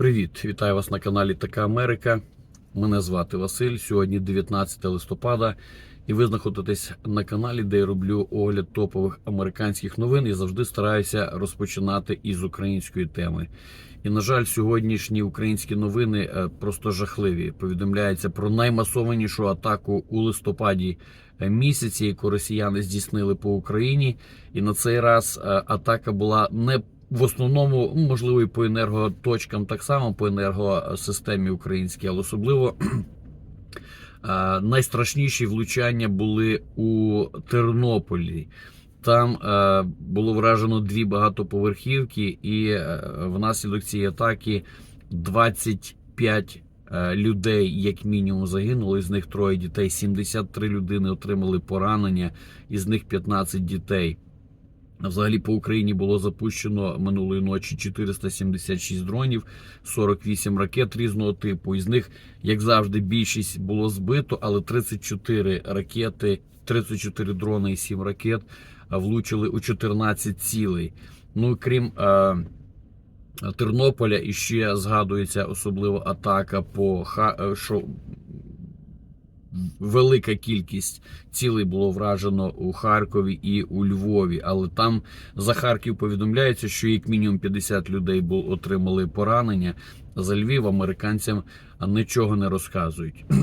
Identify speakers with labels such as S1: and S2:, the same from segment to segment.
S1: Привіт, вітаю вас на каналі Така Америка. Мене звати Василь. Сьогодні 19 листопада, і ви знаходитесь на каналі, де я роблю огляд топових американських новин і завжди стараюся розпочинати із української теми. І на жаль, сьогоднішні українські новини е, просто жахливі. Повідомляється про наймасованішу атаку у листопаді е, місяці, яку росіяни здійснили по Україні. І на цей раз е, атака була не в основному, ну, можливо, і по енерготочкам так само, по енергосистемі українській, але особливо е, найстрашніші влучання були у Тернополі. Там е, було вражено дві багатоповерхівки, і е, внаслідок цієї атаки 25 е, людей, як мінімум, загинули. З них троє дітей. 73 людини отримали поранення, із них 15 дітей. Взагалі по Україні було запущено минулої ночі 476 дронів, 48 ракет різного типу. Із них, як завжди, більшість було збито, але 34 ракети, 34 дрони і 7 ракет влучили у 14 цілей. Ну крім е, Тернополя, іще згадується особливо атака по е, що велика кількість цілей було вражено у Харкові і у Львові. Але там за Харків повідомляється, що як мінімум 50 людей отримали поранення. За Львів американцям нічого не розказують.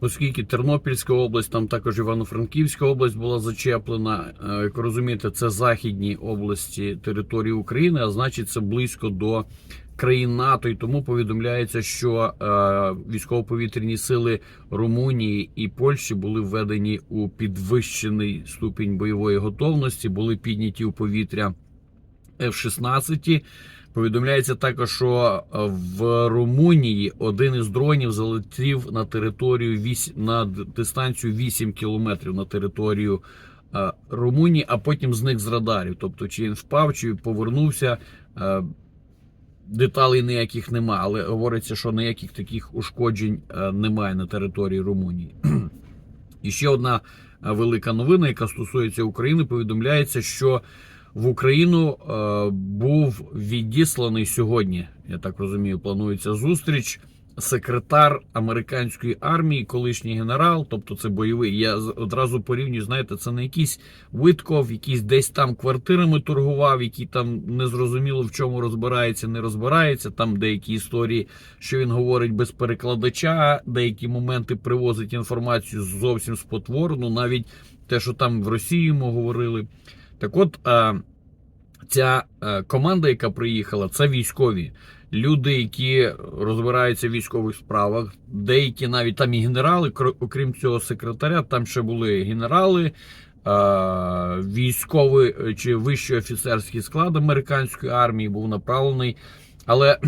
S1: Оскільки Тернопільська область, там також Івано-Франківська область була зачеплена. Е, Як розумієте, це західні області території України, а значить, це близько до країн НАТО. І тому повідомляється, що е, військово-повітряні сили Румунії і Польщі були введені у підвищений ступінь бойової готовності, були підняті у повітря F-16. Повідомляється також, що е, в Румунії один із дронів залетів на територію 8, на дистанцію 8 кілометрів на територію е, Румунії, а потім зник з радарів. Тобто, чи він впав, чи повернувся. Деталей ніяких нема, але говориться, що ніяких таких ушкоджень е, немає на території Румунії. І ще одна е, велика новина, яка стосується України, повідомляється, що в Україну е, був відісланий сьогодні. Я так розумію, планується зустріч. Секретар американської армії, колишній генерал, тобто це бойовий. Я одразу порівнюю, знаєте, це не якийсь Витков, якийсь десь там квартирами торгував, який там незрозуміло в чому розбирається, не розбирається. Там деякі історії, що він говорить без перекладача, деякі моменти привозить інформацію зовсім спотворну, навіть те, що там в Росії йому говорили. Так от, ця е, команда, яка приїхала, це військові. Люди, які розбираються в військових справах, деякі навіть там і генерали, окрім цього секретаря, там ще були генерали, е, військовий е, чи вищий офіцерський склад американської армії був направлений. Але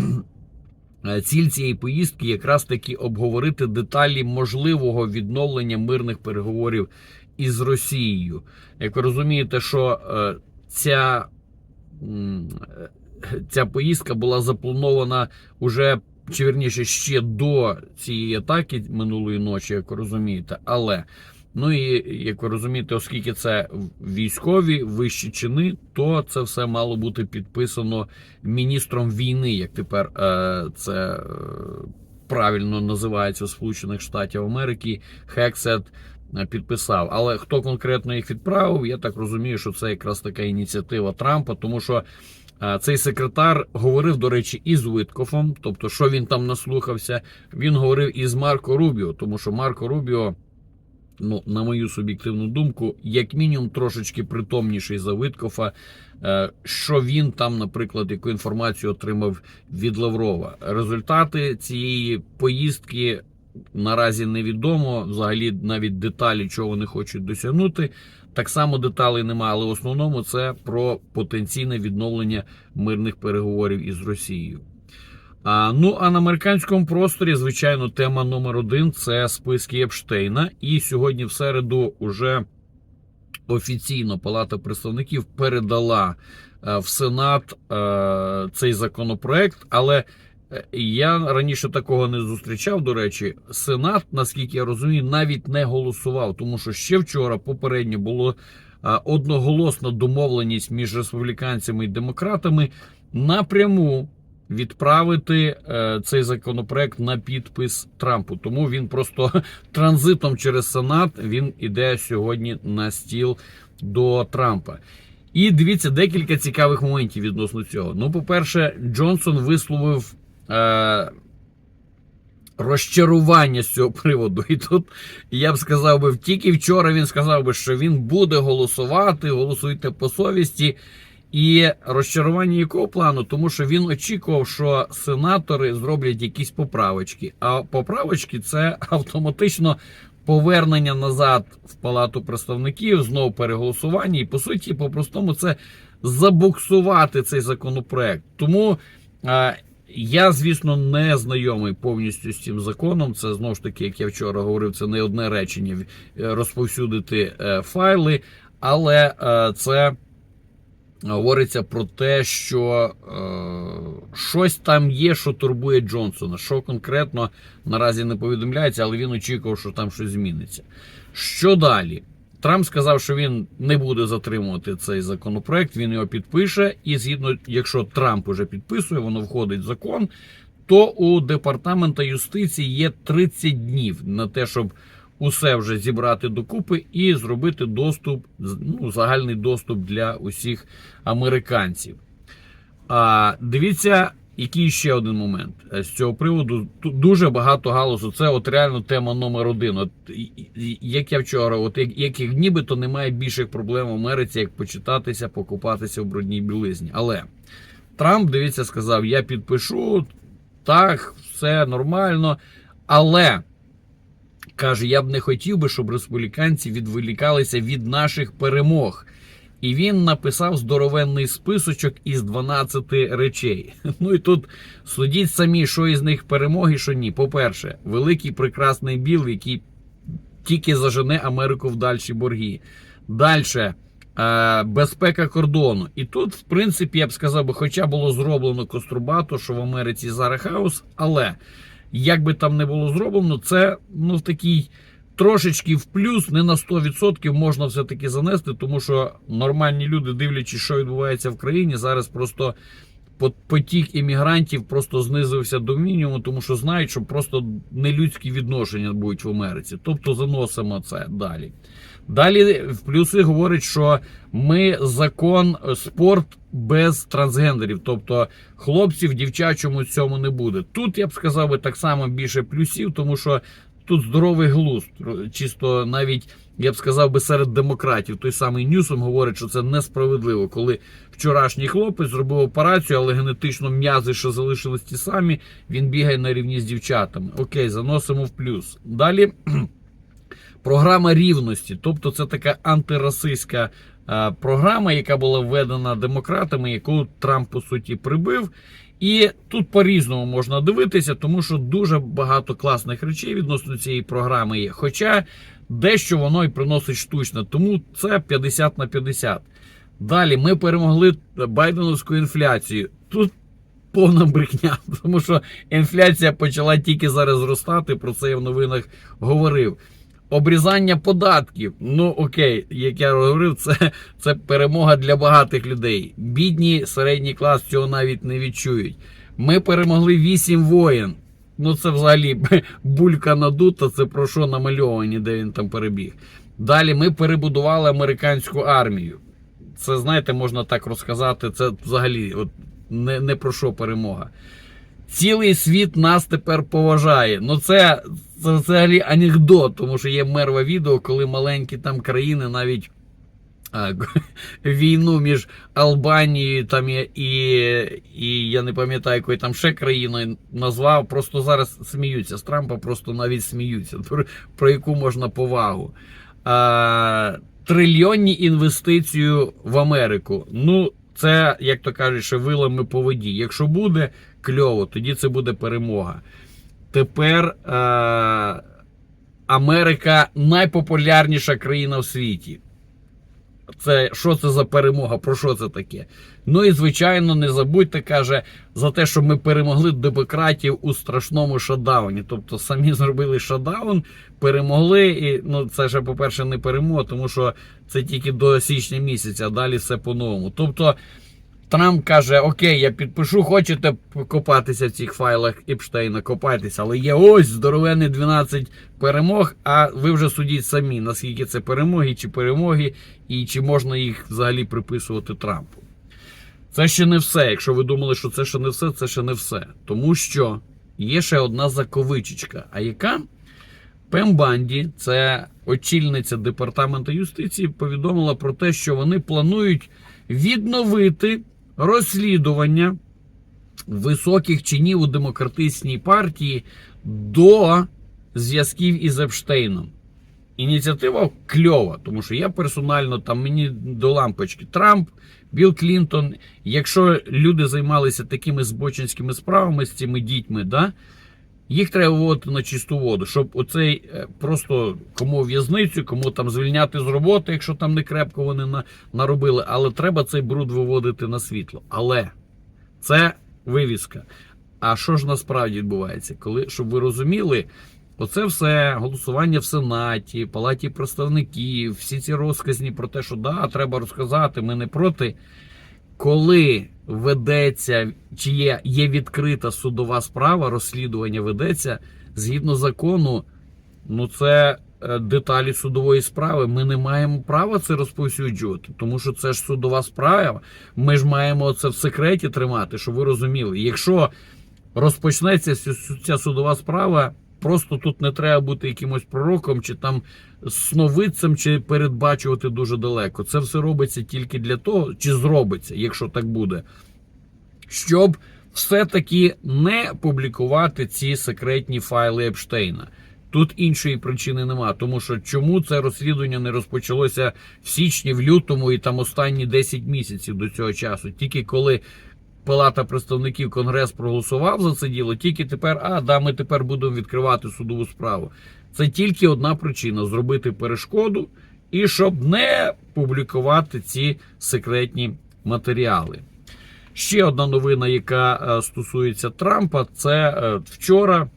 S1: е, ціль цієї поїздки якраз таки обговорити деталі можливого відновлення мирних переговорів із Росією. Як ви розумієте, що ця, ця поїздка була запланована уже, чи вірніше, ще до цієї атаки минулої ночі, як ви розумієте, але. Ну і як ви розумієте, оскільки це військові вищі чини, то це все мало бути підписано міністром війни, як тепер е, це е, правильно називається у Сполучених Штатів Америки. Хексет е, підписав. Але хто конкретно їх відправив, я так розумію, що це якраз така ініціатива Трампа, тому що. Цей секретар говорив, до речі, і з Виткофом, тобто, що він там наслухався. Він говорив і з Марко Рубіо, тому що Марко Рубіо, ну, на мою суб'єктивну думку, як мінімум трошечки притомніший за Виткофа. Е, Що він там, наприклад, яку інформацію отримав від Лаврова. Результати цієї поїздки наразі невідомо. Взагалі, навіть деталі, чого вони хочуть досягнути. Так само деталей немає, але в основному це про потенційне відновлення мирних переговорів із Росією. А, ну а на американському просторі, звичайно, тема номер один це списки Епштейна. І сьогодні, в середу, уже офіційно Палата представників передала е, в Сенат е, цей законопроект. Але я раніше такого не зустрічав. До речі, Сенат, наскільки я розумію, навіть не голосував, тому що ще вчора попередньо було е, одноголосна домовленість між республіканцями і демократами напряму відправити е, цей законопроект на підпис Трампу. Тому він просто транзитом через Сенат він іде сьогодні на стіл до Трампа. І дивіться декілька цікавих моментів відносно цього. Ну, по-перше, Джонсон висловив е, розчарування з цього приводу. І тут я б сказав би, тільки вчора він сказав би, що він буде голосувати, голосуйте по совісті. І розчарування якого плану? Тому що він очікував, що сенатори зроблять якісь поправочки. А поправочки це автоматично повернення назад в палату представників, знову переголосування. І по суті, по-простому, це забуксувати цей законопроект. Тому е, я, звісно, не знайомий повністю з цим законом. Це знову ж таки, як я вчора говорив, це не одне речення е, розповсюдити е, файли, але е, це говориться про те, що щось там є, що турбує Джонсона. Що конкретно наразі не повідомляється, але він очікував, що там щось зміниться. Що далі? Трамп сказав, що він не буде затримувати цей законопроект, він його підпише. І згідно, якщо Трамп уже підписує, воно входить в закон. То у департамента юстиції є 30 днів на те, щоб усе вже зібрати докупи і зробити доступ, ну, загальний доступ для усіх американців. А дивіться, який ще один момент Е, з цього приводу. Тут дуже багато галузу. Це от реально тема номер один. От як я вчора, от як, яких нібито немає більших проблем в Америці, як почитатися, покупатися в брудній білизні. Але Трамп, дивіться, сказав: я підпишу, так, все нормально. Але каже, я б не хотів би, щоб республіканці відволікалися від наших перемог. І він написав здоровенний списочок із 12 речей. Ну і тут судіть самі, що із них перемоги, що ні. По-перше, великий прекрасний біл, який тільки зажене Америку в дальші борги. Далі безпека кордону. І тут, в принципі, я б сказав, би, хоча було зроблено кострубато, що в Америці зараз хаос, але як би там не було зроблено, це ну в такій трошечки в плюс, не на 100% можна все-таки занести, тому що нормальні люди, дивлячись, що відбувається в країні, зараз просто по- потік іммігрантів просто знизився до мінімуму, тому що знають, що просто нелюдські відношення будуть в Америці. Тобто заносимо це далі. Далі в плюси говорять, що ми закон е, спорт без трансгендерів, тобто хлопців дівчачому цьому не буде. Тут я б сказав би так само більше плюсів, тому що тут здоровий глузд. Чисто навіть я б сказав би серед демократів. Той самий Ньюсом говорить, що це несправедливо, коли вчорашній хлопець зробив операцію, але генетично м'язи, що залишились ті самі, він бігає на рівні з дівчатами. Окей, заносимо в плюс. Далі. Програма рівності, тобто це така антирасистська програма, яка була введена демократами, яку Трамп по суті прибив. І тут по-різному можна дивитися, тому що дуже багато класних речей відносно цієї програми є. Хоча дещо воно і приносить штучно, тому це 50 на 50. Далі ми перемогли байденовську інфляцію. Тут повна брехня, тому що інфляція почала тільки зараз зростати. Про це я в новинах говорив. Обрізання податків. Ну окей, як я говорив, це, це перемога для багатих людей. Бідні середній клас цього навіть не відчують. Ми перемогли вісім воєн. Ну це взагалі булька надута. Це про що намальовані, де він там перебіг. Далі ми перебудували американську армію. Це знаєте, можна так розказати. Це взагалі от, не, не про що перемога. Цілий світ нас тепер поважає. Ну це, це взагалі анекдот, тому що є мерве відео, коли маленькі там країни навіть а, війну між Албанією там і, і, я не пам'ятаю, якою там ще країною назвав. Просто зараз сміються. З Трампа просто навіть сміються. Про, яку можна повагу. А, трильйонні інвестицію в Америку. Ну, це, як то кажуть, вилами по воді. Якщо буде кльово, тоді це буде перемога. Тепер е- Америка найпопулярніша країна в світі. Це що це за перемога? Про що це таке? Ну і звичайно, не забудьте, каже, за те, що ми перемогли демократів у страшному шатдауні. Тобто самі зробили шатдаун, перемогли. І ну це ще, по-перше, не перемога, тому що це тільки до січня місяця, а далі все по-новому. Тобто Трамп каже: Окей, я підпишу, хочете копатися в цих файлах Епштейна, копайтеся, але є ось здоровенні 12 перемог. А ви вже судіть самі, наскільки це перемоги чи перемоги, і чи можна їх взагалі приписувати Трампу. Це ще не все. Якщо ви думали, що це ще не все, це ще не все. Тому що є ще одна заковичечка. А яка? Пем Банді, це очільниця департаменту юстиції, повідомила про те, що вони планують відновити розслідування високих чинів у демократичній партії до зв'язків із Епштейном. Ініціатива кльова, тому що я персонально там мені до лампочки Трамп, Білл Клінтон. Якщо люди займалися такими збочинськими справами з цими дітьми, да, їх треба виводити на чисту воду, щоб оцей е, просто кому в'язницю, кому там звільняти з роботи, якщо там не крепко вони на, наробили, але треба цей бруд виводити на світло. Але це вивіска. А що ж насправді відбувається? Коли, щоб ви розуміли, оце все голосування в Сенаті, Палаті представників, всі ці розказні про те, що да, треба розказати, ми не проти. Коли ведеться, чи є, є відкрита судова справа, розслідування ведеться згідно закону, ну це е, деталі судової справи. Ми не маємо права це розповсюджувати, тому що це ж судова справа. Ми ж маємо це в секреті тримати, щоб ви розуміли. Якщо розпочнеться ця- ця судова справа, просто тут не треба бути якимось пророком чи там сновидцем, чи передбачувати дуже далеко. Це все робиться тільки для того, чи зробиться, якщо так буде, щоб все-таки не публікувати ці секретні файли Епштейна. Тут іншої причини нема, тому що чому це розслідування не розпочалося в січні, в лютому і там останні 10 місяців до цього часу, тільки коли Палата представників Конгрес проголосував за це діло, тільки тепер, а да, ми тепер будемо відкривати судову справу. Це тільки одна причина зробити перешкоду і щоб не публікувати ці секретні матеріали. Ще одна новина, яка е, стосується Трампа, це е, вчора.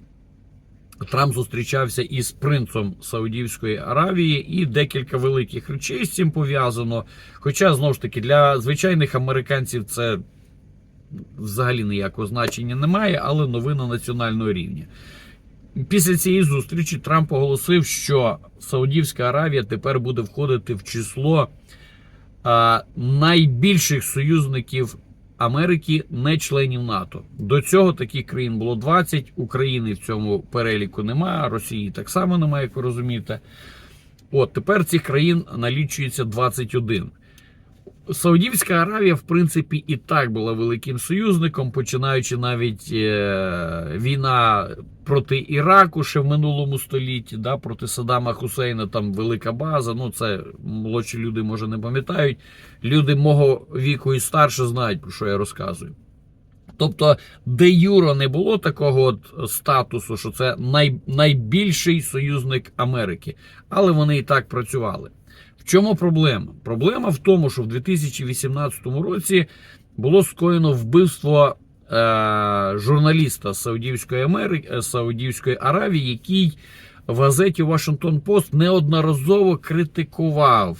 S1: Трамп зустрічався із принцем Саудівської Аравії, і декілька великих речей з цим пов'язано. Хоча, знову ж таки, для звичайних американців це взагалі ніякого значення немає, але новина національного рівня. Після цієї зустрічі Трамп оголосив, що Саудівська Аравія тепер буде входити в число а, найбільших союзників Америки, не членів НАТО. До цього таких країн було 20. України в цьому переліку немає, Росії так само немає, як ви розумієте. От тепер цих країн налічується 21. Саудівська Аравія, в принципі, і так була великим союзником, починаючи навіть е, війна проти Іраку ще в минулому столітті, да, проти Саддама Хусейна, там велика база. Ну, це молодші люди, може, не пам'ятають. Люди мого віку і старше знають, про що я розказую. Тобто, де Юро не було такого от статусу, що це най, найбільший союзник Америки, але вони і так працювали. В чому проблема? Проблема в тому, що в 2018 році було скоєно вбивство е, журналіста Саудівської Америки, е, Саудівської Аравії, який в газеті Washington Post неодноразово критикував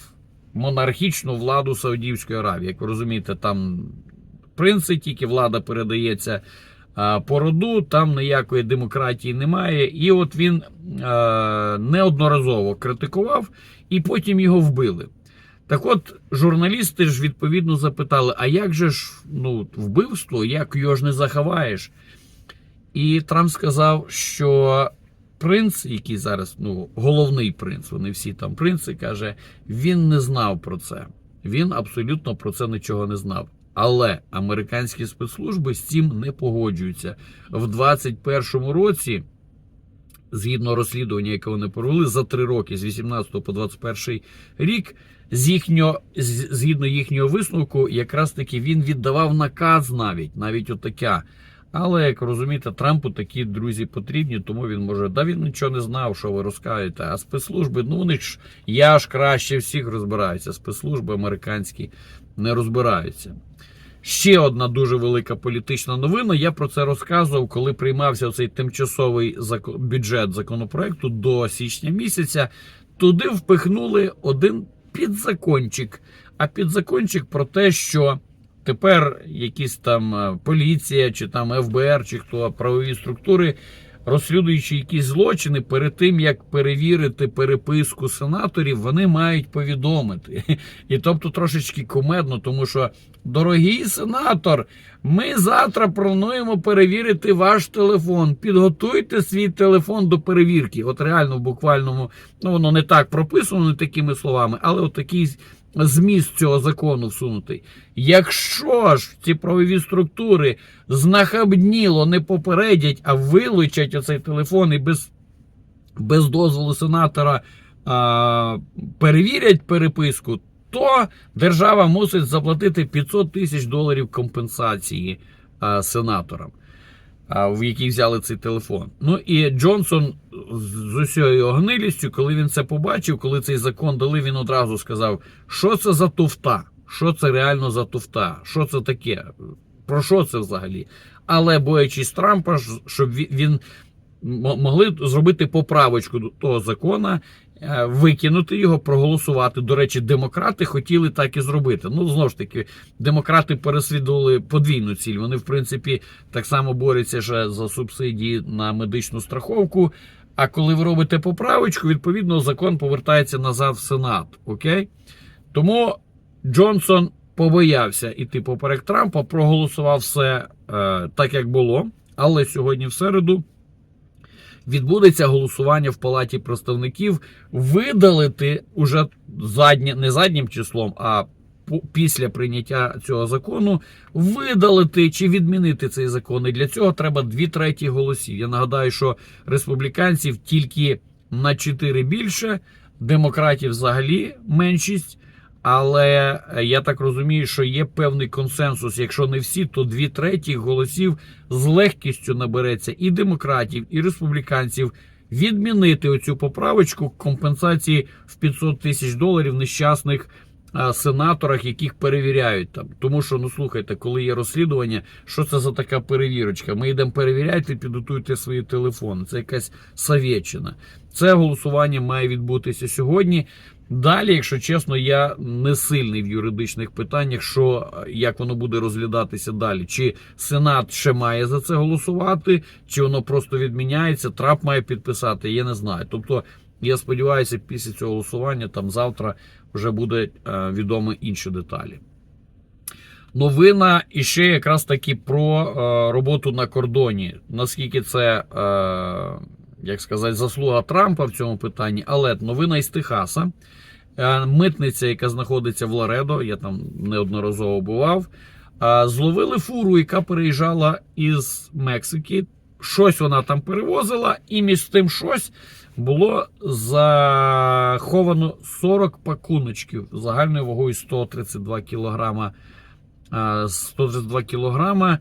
S1: монархічну владу Саудівської Аравії. Як ви розумієте, там принци, тільки влада передається по роду, там ніякої демократії немає. І от він е, неодноразово критикував, і потім його вбили. Так от, журналісти ж відповідно запитали: а як же ж ну, вбивство, як його ж не заховаєш? І Трамп сказав, що принц, який зараз, ну, головний принц, вони всі там принци, каже, він не знав про це. Він абсолютно про це нічого не знав. Але американські спецслужби з цим не погоджуються. В 21-му році, згідно розслідування, яке вони провели за три роки, з 18 по 21 рік, з їхнього, згідно їхнього висновку, якраз таки він віддавав наказ навіть, навіть отака. Але як розумієте, Трампу такі друзі потрібні, тому він може, да він нічого не знав, що ви розказуєте. А спецслужби, ну вони ж я ж краще всіх розбираюся. Спецслужби американські не розбираються. Ще одна дуже велика політична новина. Я про це розказував, коли приймався цей тимчасовий бюджет законопроекту до січня місяця. Туди впихнули один підзакончик. А підзакончик про те, що тепер якісь там е, поліція, чи там ФБР, чи хто правові структури, розслідуючи якісь злочини, перед тим як перевірити переписку сенаторів, вони мають повідомити. І тобто трошечки кумедно, тому що, дорогий сенатор, ми завтра плануємо перевірити ваш телефон. Підготуйте свій телефон до перевірки. От реально в буквальному, ну воно не так прописано, не такими словами, але от такий зміст цього закону всунутий. Якщо ж ці правові структури знахабніло не попередять, а вилучать оцей телефон і без, без дозволу сенатора а, перевірять переписку, то держава мусить заплатити 500 тисяч доларів компенсації а, сенаторам, в які взяли цей телефон. Ну і Джонсон з усією гнилістю, коли він це побачив, коли цей закон дали, він одразу сказав, що це за туфта, що це реально за туфта, що це таке, про що це взагалі. Але боячись Трампа, щоб він- могли зробити поправочку до того закона, викинути його, проголосувати. До речі, демократи хотіли так і зробити. Ну, знову ж таки, демократи переслідували подвійну ціль. Вони, в принципі, так само борються ще за субсидії на медичну страховку. А коли ви робите поправочку, відповідно, закон повертається назад в Сенат. Окей? Тому Джонсон побоявся іти поперек Трампа, проголосував все е, так, як було. Але сьогодні, в середу, відбудеться голосування в Палаті представників видалити уже задні, не заднім числом, а після прийняття цього закону видалити чи відмінити цей закон. І для цього треба дві треті голосів. Я нагадаю, що республіканців тільки на 4 більше, демократів взагалі меншість. Але е, я так розумію, що є певний консенсус. Якщо не всі, то дві треті голосів з легкістю набереться і демократів, і республіканців відмінити оцю поправочку компенсації в 500 тисяч доларів нещасних а, сенаторах, яких перевіряють там. Тому що, ну слухайте, коли є розслідування, що це за така перевірочка? Ми йдемо перевіряйте, підготуйте свої телефони. Це якась совєтчина. Це голосування має відбутися сьогодні. Далі, якщо чесно, я не сильний в юридичних питаннях, що е, як воно буде розглядатися далі. Чи Сенат ще має за це голосувати, чи воно просто відміняється, Трамп має підписати, я не знаю. Тобто, я сподіваюся, після цього голосування там завтра вже буде е, відомі інші деталі. Новина іще якраз таки про е, роботу на кордоні. Наскільки це, е, як сказати, заслуга Трампа в цьому питанні, але новина із Техаса. Е, Митниця, яка знаходиться в Ларедо, я там неодноразово бував. е, Зловили фуру, яка переїжджала із Мексики. Щось вона там перевозила, і між тим щось було заховано 40 пакуночків загальною вагою 132 кілограма. е, 132 кілограма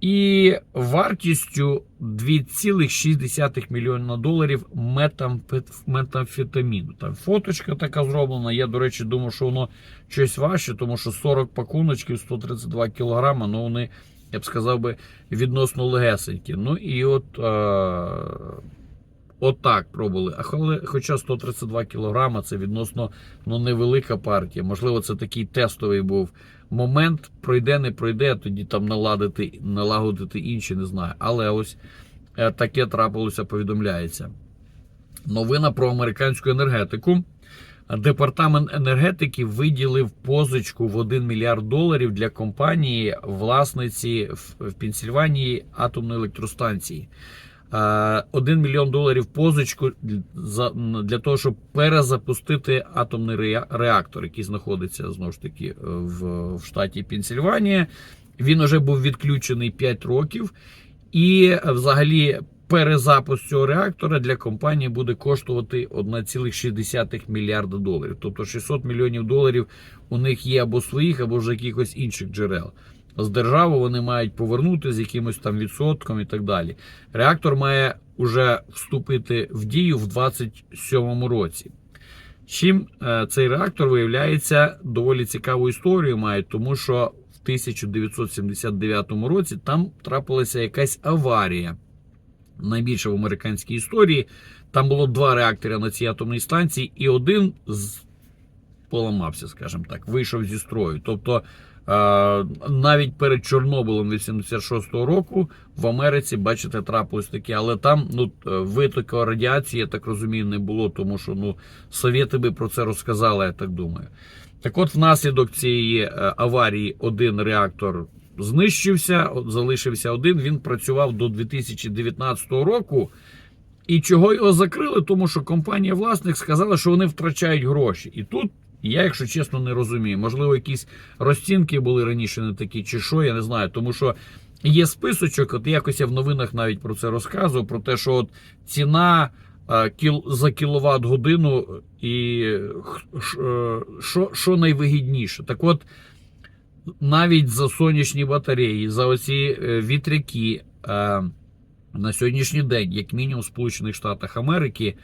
S1: і вартістю 2,6 мільйона доларів метамфет- метамфетаміну. Там фоточка така зроблена. Я, до речі, думав, що воно щось важче, тому що 40 пакуночків, 132 кілограма, ну вони, я б сказав би, відносно легесенькі. Ну і от. Е- Отак пробували. А хоча 132 кілограма це відносно ну, невелика партія. Можливо, це такий тестовий був момент. Пройде, не пройде, тоді там наладити, налагодити інші, не знаю. Але ось е, таке трапилося, повідомляється. Новина про американську енергетику. Департамент енергетики виділив позичку в 1 мільярд доларів для компанії власниці в Пенсільванії атомної електростанції. Е, 1 мільйон доларів позичку для того, щоб перезапустити атомний реактор, який знаходиться знову ж таки в, штаті Пенсільванія. Він вже був відключений 5 років, і е, взагалі перезапуск цього реактора для компанії буде коштувати 1,6 мільярда доларів. Тобто 600 мільйонів доларів у них є або своїх, або ж якихось інших джерел. З держави вони мають повернути з якимось там відсотком і так далі. Реактор має уже вступити в дію в 27 році. Чим е, цей реактор виявляється доволі цікаву історію має, тому що в 1979 році там трапилася якась аварія. Найбільша в американській історії. Там було два реактори на цій атомній станції, і один з... поламався, скажімо так, вийшов зі строю. Тобто навіть перед Чорнобилем 86-го року в Америці, бачите, трапилось таке, але там ну, е, витоку радіації, я так розумію, не було, тому що ну, совєти би про це розказали, я так думаю. Так от, внаслідок цієї е, аварії один реактор знищився, залишився один. Він працював до 2019 року. І чого його закрили? Тому що компанія власник сказала, що вони втрачають гроші. І тут я, якщо чесно, не розумію. Можливо, якісь розцінки були раніше не такі, чи що, я не знаю. Тому що є списочок, от якось я в новинах навіть про це розказував, про те, що от ціна е, за кіловат годину і е, що, що найвигідніше. Так от, навіть за сонячні батареї, за оці е, вітряки. на сьогоднішній день, як мінімум, в Сполучених Штатах Америки,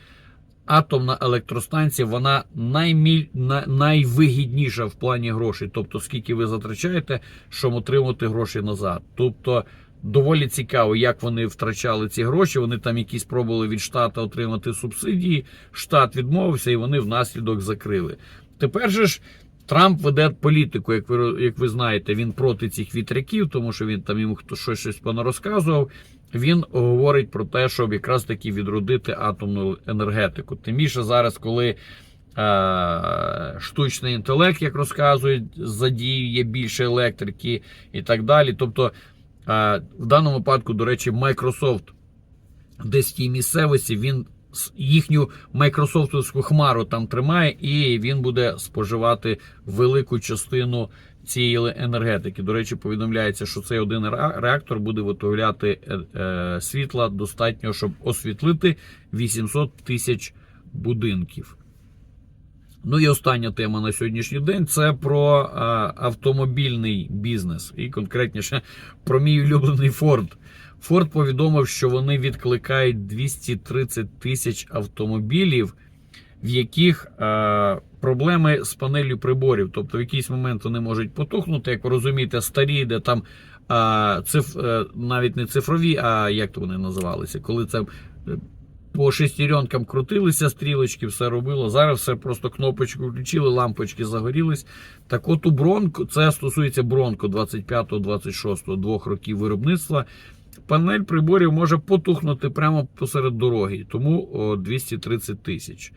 S1: атомна електростанція вона найміль, найвигідніша в плані грошей. Тобто, скільки ви затрачаєте, щоб отримати гроші назад. Тобто, доволі цікаво, як вони втрачали ці гроші. Вони там якісь пробували від штату отримати субсидії. Штат відмовився, і вони внаслідок закрили. Тепер же ж. Трамп веде політику, як ви як ви знаєте, він проти цих вітряків, тому що він там йому хто щось щось понарозказував. Він говорить про те, щоб якраз таки відродити атомну енергетику. Тим більше зараз, коли е, штучний інтелект, як розказують, задіює більше електрики і так далі. Тобто, е, в даному випадку, до речі, Microsoft десь в тій місцевості він їхню майкрософтовську хмару там тримає, і він буде споживати велику частину цієї енергетики. До речі, повідомляється, що цей один реактор буде виготовляти е, е, світла достатньо, щоб освітлити 800 тисяч будинків. Ну і остання тема на сьогоднішній день це про е, автомобільний бізнес, і конкретніше про мій улюблений Ford. Ford повідомив, що вони відкликають 230 тисяч автомобілів, в яких е, проблеми з панелью приборів. Тобто, в якийсь момент вони можуть потухнути, як ви розумієте, старі, де там е, циф, е, навіть не цифрові, а як то вони називалися, коли це. е, По шестеренкам крутилися стрілочки, все робило. Зараз все просто кнопочку включили, лампочки загорілись. Так от у Бронко, це стосується Бронко 25-26 двох років виробництва. Панель приборів може потухнути прямо посеред дороги, тому 230 тисяч.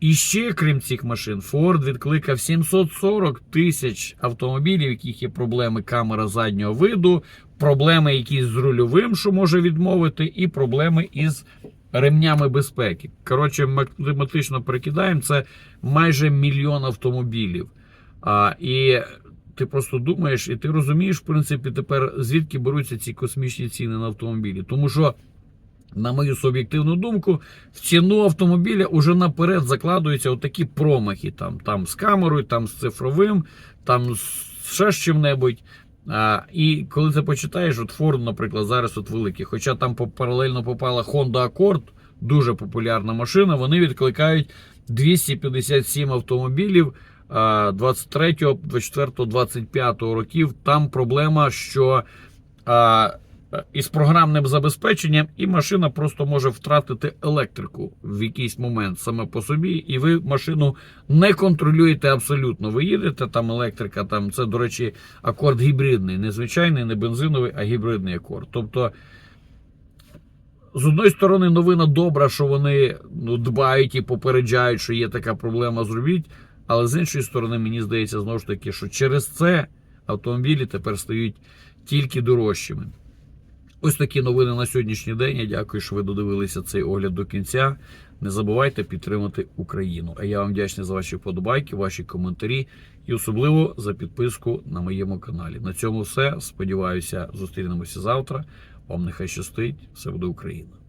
S1: І ще, крім цих машин, Ford відкликав 740 тисяч автомобілів, в яких є проблеми камера заднього виду, проблеми якісь з рульовим, що може відмовити, і проблеми із ремнями безпеки. Коротше, математично перекидаємо, це майже мільйон автомобілів. А, і ти просто думаєш, і ти розумієш, в принципі, тепер звідки беруться ці космічні ціни на автомобілі. Тому що, на мою суб'єктивну думку, в ціну автомобіля уже наперед закладуються отакі промахи. Там, там з камерою, там з цифровим, там ще з чим-небудь. А, і коли ти почитаєш, от Ford, наприклад, зараз от великий, хоча там паралельно попала Honda Accord, дуже популярна машина, вони відкликають 257 автомобілів. 23, 24, 25 років там проблема, що а, із програмним забезпеченням і машина просто може втратити електрику в якийсь момент саме по собі, і ви машину не контролюєте абсолютно. Ви їдете, там електрика, там це, до речі, акорд гібридний, не звичайний, не бензиновий, а гібридний акорд. Тобто. З одної сторони, новина добра, що вони ну, дбають і попереджають, що є така проблема, зробіть. Але з іншої сторони, мені здається, знову ж таки, що через це автомобілі тепер стають тільки дорожчими. Ось такі новини на сьогоднішній день. Я дякую, що ви додивилися цей огляд до кінця. Не забувайте підтримати Україну. А я вам вдячний за ваші вподобайки, ваші коментарі і особливо за підписку на моєму каналі. На цьому все. Сподіваюся, зустрінемося завтра. Вам нехай щастить. Все буде Україна.